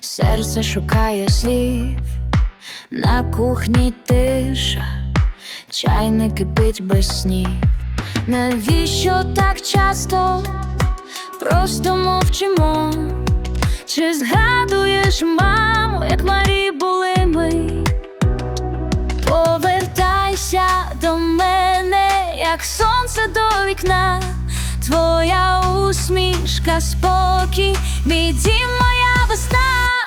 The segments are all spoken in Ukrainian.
серце шукає слів, на кухні тиша, чайник кипить без снів. Навіщо так часто просто мовчимо? Чи згадуєш, мамо, як Марі були ми? Повертайся до мене, як сонце до вікна, твоя усмішка, спокій, мій дім, моя весна.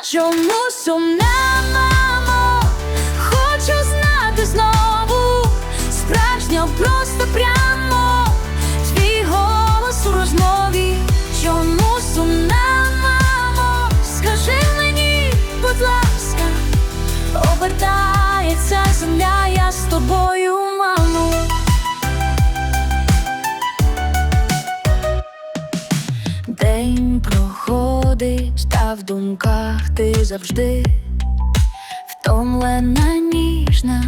Чому сумна, мамо? Хочу знати знову, справжньо просто прямо, твій голос у розмові. Чому сумна, мамо? Скажи мені, будь ласка. Обертається земля, проходить, та в думках ти завжди втомлена, ніжна,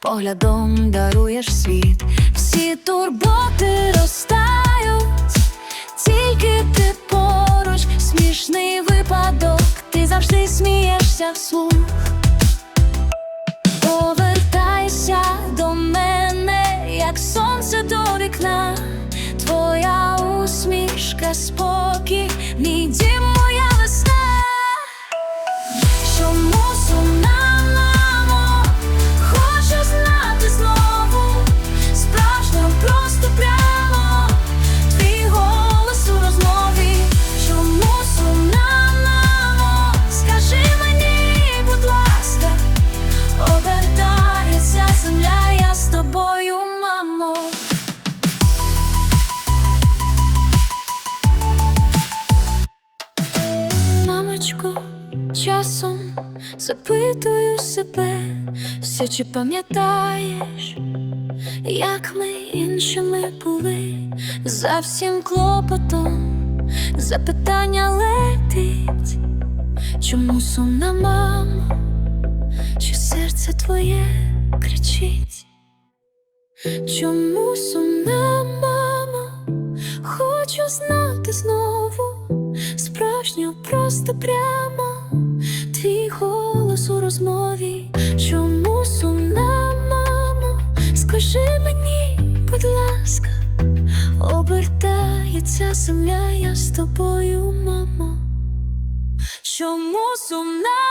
поглядом даруєш світ, всі турботи розтають, тільки ти поруч, смішний випадок, ти завжди смієшся вслух. Повертайся до мене, як сонце до вікна, твоя усмішка, спокій, мій дім, часом запитую себе, все чи пам'ятаєш, як ми іншими були, за всім клопотом запитання летить, чому сумна мама? Чи серце твоє кричить? Чому сумна мама? Хочу знати знову, справжньо просто прямо, розмові. Чому сумна мама? Скажи мені, будь ласка, обертається земля, я з тобою, мамо. Чому сумна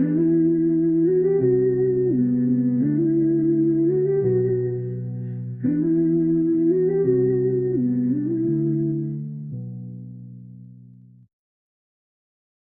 Mm-hmm.